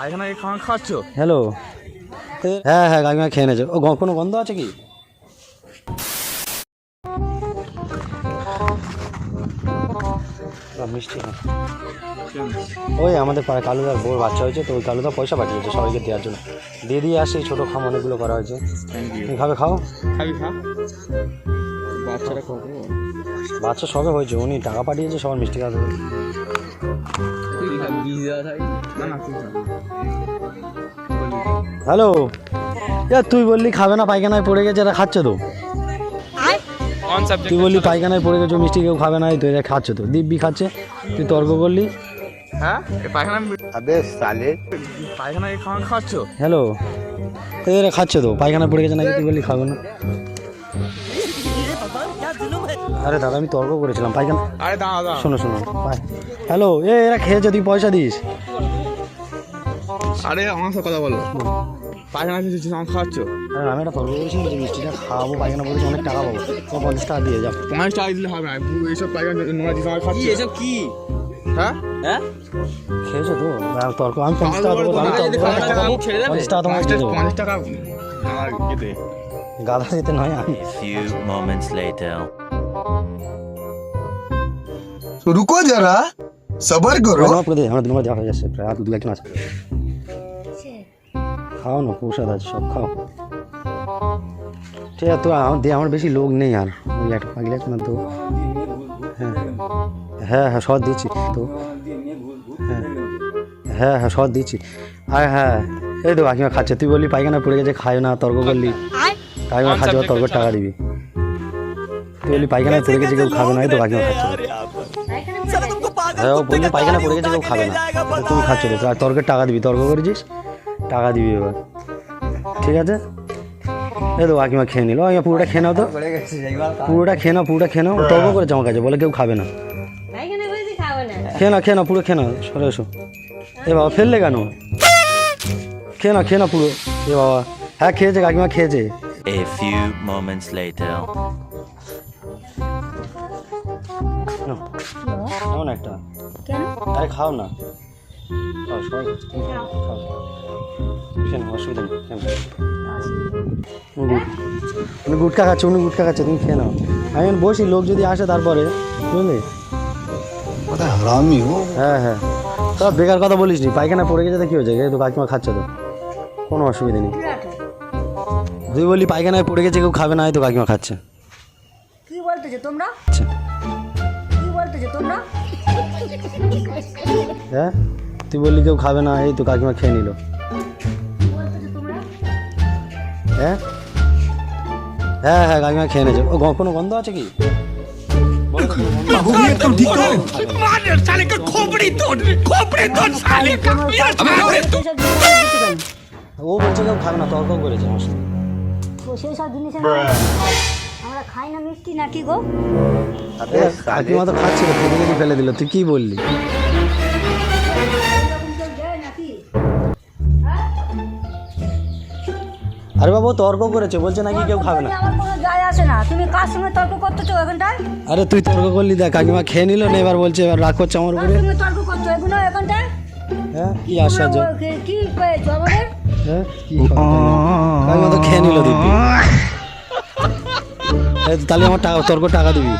পায়খানা এই খাওয়া খাচ্ছ? হ্যালো। হ্যাঁ হ্যাঁ কাকিমা খেয়ে নেছো ও কোনো গন্ধ আছে কি? মিষ্টি না। ওই আমাদের পাড়ায় কালুদার বউর বাচ্চা হয়েছে তো ওই কালুদা পয়সা পাঠিয়েছে সবাইকে দেওয়ার জন্য। দিয়ে দিয়ে আসে এই ছোটো খাম অনেকগুলো করা হয়েছে। খাবে খাও? বাচ্চা সবে হয়েছে উনি টাকা পাঠিয়েছে সবার মিষ্টি খাওয়া হ্যালো। তুই বললি খাবে না পায়খানায় পড়ে গেছে এটা খাচ্ছ তো? তুই বললি পায়খানায় পড়ে গেছে মিষ্টি কেউ খাবে না তুই এটা খাচ্ছ তো। দিব্যি খাচ্ছে তুই তর্ক করলি? হ্যালো। এরা খাচ্ছ তো পায়খানা পড়ে গেছে নাকি তুই বললি খাবে না। আরে দাদা আমি তর্ক করেছিলাম পায়খানা আরে দাদা শোনো শোনো হ্যালো এ এরা খেয়েছে তুই পয়সা দিস আরে আমার সাথে কথা বলো পায়খানা খেয়েছিস আমার খাচ্ছ আরে আমি একটা তর্ক করেছিলাম যে মিষ্টিটা খাওয়াবো পায়খানা পড়েছে অনেক টাকা পাবো তো পঞ্চাশ টাকা দিয়ে যাও পঞ্চাশ টাকা দিলে হবে না এইসব পায়খানা নোংরা জিনিস আমার খাচ্ছ এসব কি হ্যাঁ খেয়েছো তো তর্ক আমি পঞ্চাশ টাকা দেবো আমি তর্ক করে টাকা পাবো, পঞ্চাশ টাকা পঞ্চাশ টাকা গাধা নয় আমি তো রুকো যারা সবার করো আপনাদের আমার দুবার দেওয়া যাচ্ছে প্রায় আর দু একজন আছে খাও না প্রসাদ আছে সব খাও ঠিক আছে তো আমার আমার বেশি লোক নেই আর ওই একটা পাগলে তো হ্যাঁ হ্যাঁ হ্যাঁ সব দিচ্ছি তো হ্যাঁ হ্যাঁ হ্যাঁ সব দিচ্ছি আর হ্যাঁ এই তো কাকিমা খাচ্ছে তুই বললি পায়খানা পড়ে গেছে খায় না তর্ক করলি কাকিমা খাচ্ছে তর্ক টাকা দিবি বললি পায়খানা পড়ে গেছে কেউ খাবে না এই তো কাকিমা খাচ্ছে। হ্যাঁ ও বললি পায়খানা পড়ে গেছে কেউ খাবে না। তুমি খাচ্ছ তো আর তর্কের টাকা দিবি তর্ক করেছিস? টাকা দিবি এবার। ঠিক আছে? এই তো কাকিমা খেয়ে নিল। কাকিমা পুরোটা খেয়ে নাও তো। পুরোটা খেয়ে নাও পুরোটা খেয়ে নাও। তর্ক করেছে আমার কাছে বলে কেউ খাবে না। খেয়ে না। খেয়ে নাও পুরো খেয়ে নাও সরে এসো। এ বাবা ফেললে কেন? খেয়ে না খেয়ে না পুরো। এ বাবা। হ্যাঁ খেয়েছে কাকিমা খেয়েছে। A few moments later. কেমন একটা। কেন? আরে খাও না। অসুবিধা নেই। আচ্ছা। উনি গুটকা খাচ্ছে উনি গুটকা খাচ্ছে তুমি খেয়ে নাও। আমি বসি লোক যদি আসে তারপরে। বুঝলি? হ্যাঁ হ্যাঁ। তা বেকার কথা বলিস নি পায়খানা পড়ে গেছে কি হয়েছে? তো কাকিমা খাচ্ছে তো। কোনো অসুবিধা নেই। তুই বলি পায়খানায় পড়ে গেছে কেউ খাবে না হয়তো কাকিমা খাচ্ছে। কি বলতেছো তোমরা? কি বলতেছো তোমরা? হ্যাঁ? তুই বললি কেউ খাবে না এই তো কাকিমা খেয়ে নিল। হ্যাঁ? হ্যাঁ হ্যাঁ কাকিমা খেয়ে নিয়েছে। ও কোনো গন্ধ আছে কি? ও বলছে কেউ খাবে না তর্ক করেছে আমার সঙ্গে তো সেই সব জিনিস। আমরা খাই না মিষ্টি নাকি গো? কাকিমা তো খাচ্ছিল ফেলে ফেলে দিল তুই কি বললি? আরে বাবু তর্ক করেছে বলছে নাকি কেউ খাবে না। আমার কোনো যায় আসে না। তুমি কার সঙ্গে তর্ক করতেছো এখানটায়? আরে তুই তর্ক করলি দেখ কাকিমা খেয়ে নিল না এবার বলছে এবার রাগ করছে আমার উপরে। সঙ্গে তর্ক করছ এগুলো এখানটায়? হ্যাঁ কি আশ্চর্য। কি- কি পেয়েছ আমাদের? হ্যাঁ কি? কাকিমা তো খেয়ে নিল তো তাহলে আমার টাকা টাকা দিবি?